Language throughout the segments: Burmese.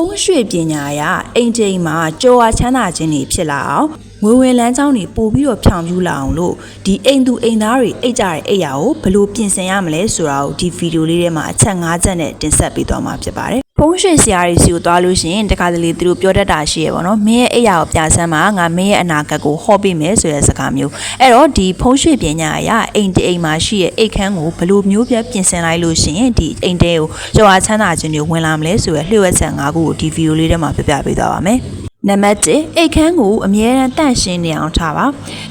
ုံးရွှေပညာအရအိမ်ချိန်မှာကြော်ဝါချမ်းသာခြင်းတွေဖြစ်လာအောင်ငွေဝင်လန်းချောင်းတွေပို့ပြီးတော့ဖြောင်ပြူလာအောင်လို့ဒီအိမ်သူအိမ်သားတွေအိတ်ကြတဲ့အိတ်ရာကိုဘယ်လိုပြင်ဆင်ရမလဲဆိုတာကိုဒီဗီဒီယိုလေးထဲမှာအချက်၅ချက်နဲ့တင်ဆက်ပေးသွားမှာဖြစ်ပါတယ် ဖုံးရွှေဆရာကြီးစီကိုသွားလို့ရှိရင်တခါတလေသူတို့ပြောတတ်တာရှိရပါတော့မင်းရဲ့အိယာကိုပြဆန်းမှာငါမင်းရဲ့အနာဂတ်ကိုဟောပေးမယ်ဆိုတဲ့စကားမျိုးအဲ့တော့ဒီဖုံးရွှေပညာအရာအိမ်တအိမ်မှာရှိရဲ့အိတ်ခမ်းကိုဘယ်လိုမျိုးပြပြင်ဆင်လိုက်လို့ရှိရင်ဒီအိမ်တဲကိုကြော်အားချမ်းသာခြင်းတွေဝင်လာမလဲဆိုရယ်လျှို့ဝှက်ချက်၅ခုကိုဒီဗီဒီယိုလေးထဲမှာပြပြပေးသွားပါမယ် နံပါတ်1အိတ်ခမ်းကိုအမြဲတမ်းတန့်ရှင်းနေအောင်ထားပါ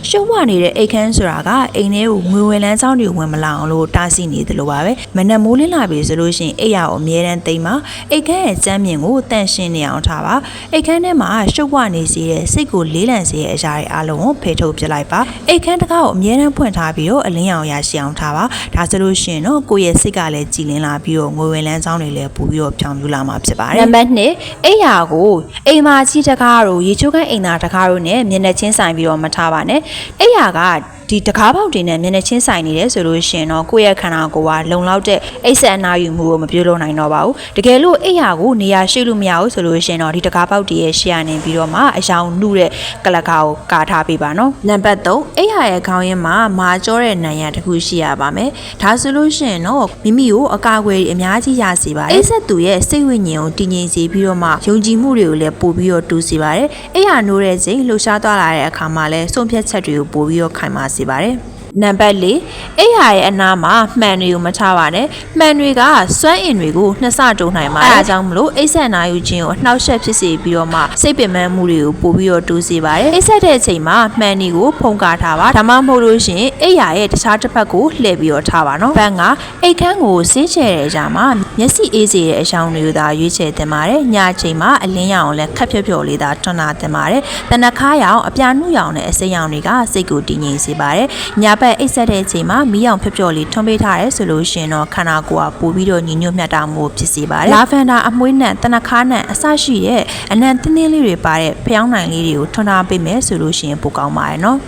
ရှုပ်ဝနေတဲ့အိတ်ခမ်းဆိုတာကအိမ်ထဲကိုငွေဝင်လန်းချောင်းတွေဝင်မလာအောင်လို့တားဆီးနေတယ်လို့ပါပဲမနက်မိုးလင်းလာပြီဆိုလို့ရှိရင်အိတ်ရကိုအမြဲတမ်းသိမ်းပါအိတ်ခမ်းရဲ့ကျမ်းမြင်ကိုတန့်ရှင်းနေအောင်ထားပါအိတ်ခမ်းထဲမှာရှုပ်ဝနေစေတဲ့စိတ်ကိုလေးလံစေတဲ့အရာတွေအလုံးကိုဖယ်ထုတ်ပစ်လိုက်ပါအိတ်ခမ်းတစ်ကားကိုအမြဲတမ်းဖွင့်ထားပြီးတော့အလင်းရောင်ရရှိအောင်ထားပါဒါဆိုလို့ရှိရင်တော့ကိုယ့်ရဲ့စိတ်ကလည်းကြည်လင်လာပြီးတော့ငွေဝင်လန်းချောင်းတွေလည်းပို့ပြီးတော့ဖြောင်ပြူလာမှာဖြစ်ပါတယ်နံပါတ်2အိတ်ရာကိုအိမ်မာကြီးတကားတို့ရေချိုးကန်းအိမ်သာတကားတို့နဲ့မျက်နှာချင်းဆိုင်ပြီးတော့မထားပါနဲ့အိတ်ရာက ဒီတကားပေါက်တွေနဲ့မျက်နှာချင်းဆိုင်နေတယ်ဆိုလို့ရှိရင်တော့ကိုယ့်ရဲ့ခန္ဓာကိုယ်ကလုံလောက်တဲ့အိတ်ဆက်အနာယူမှုကိုမပြုလုပ်နိုင်တော့ပါဘူးတကယ်လို့အိတ်ရာကိုနေရာရှိလို့မရဘူးဆိုလို့ရှိရင်တော့ဒီတကားပေါက်တွေရဲ့ရှေ့ကနေပြီးတော့မှအယောင်နှုတဲ့ကလကာကိုကာထားပေးပါနော်နံပါတ်3အိတ်ရာရဲ့ခေါင်းရင်းမှာမာကြောတဲ့နံရံတစ်ခုရှိရပါမယ်ဒါဆိုလို့ရှိရင်တော့မိမိကိုအကာအကွယ်အများကြီးရစေပါတယ်အိတ်ဆက်သူရဲ့စိတ်ဝိညာဉ်ကိုတည်ငြိမ်စေပြီးတော့မှယုံကြည်မှုတွေကိုလည်းပို့ပြီးတော့တူးစေပါတယ်အိတ်ရာနိုးတဲ့ချိန်လှူရှားသွားလာတဲ့အခါမှာလည်းဆုံးဖြတ်ချက်တွေကိုပို့ပြီးတော့ခိုင်မာစေပါတယ် နံပါတ်၄အိယာရဲ့အနားမှာမှန်တွေကိုမထားပါနဲ့မှန်တွေကစွမ်းအင်တွေကိုနှစ်ဆတိုးနိုင်ပါတယ်အဲဒါကြောင့်မလို့အိတ်ဆက်နာယူခြင်းကိုအနှောက်အယှက်ဖြစ်စေပြီးတော့မှစိတ်ပင်ပန်းမှုတွေကိုပို့ပြီးတော့တိုးစေပါတယ်အိတ်ဆက်တဲ့အချိန်မှာမှန်တွေကိုဖုံးကားထားပါဒါမှမဟုတ်လို့ရှိရင်အိယာရဲ့တခြားတစ်ဖက်ကိုလှည့်ပြီးတော့ထားပါနော်ဘန်ကအိတ်ခမ်းကိုစင်းချဲတဲ့အရာမှာမျက်စိအေးစေတဲ့အကြောင်းတွေကိုသာရွေးချယ်တင်ပါတယ်ညချိန်မှာအလင်းရောင်လည်းခက်ဖြော့ဖြော့လေးသာထွန်းတာတင်ပါတယ်တနခါရောင်အပြာနှုရောင်နဲ့အစိမ်းရောင်တွေကစိတ်ကိုတည်ငြိမ်စေပါတယ်ညဘက်အိတ်ဆက်တဲ့အချိန်မှာမီးရောင်ဖြော့ဖြော့လေးထွန်းပေးထားရဲဆိုလို့ရှိရင်တော့ခန္ဓာကိုယ်ကပိုပြီးတော့ညီညွတ်မြတ်တာမှုဖြစ်စေပါတယ်လာဗန်ဒါအမွှေးနံတနခါနံအစရှိတဲ့အနံတင်းတင်းလေးတွေပါတဲ့ဖျောင်းနိုင်လေးတွေကိုထွန်းထားပေးမယ်ဆိုလို့ရှိရင်ပိုကောင်းပါတယ်နော်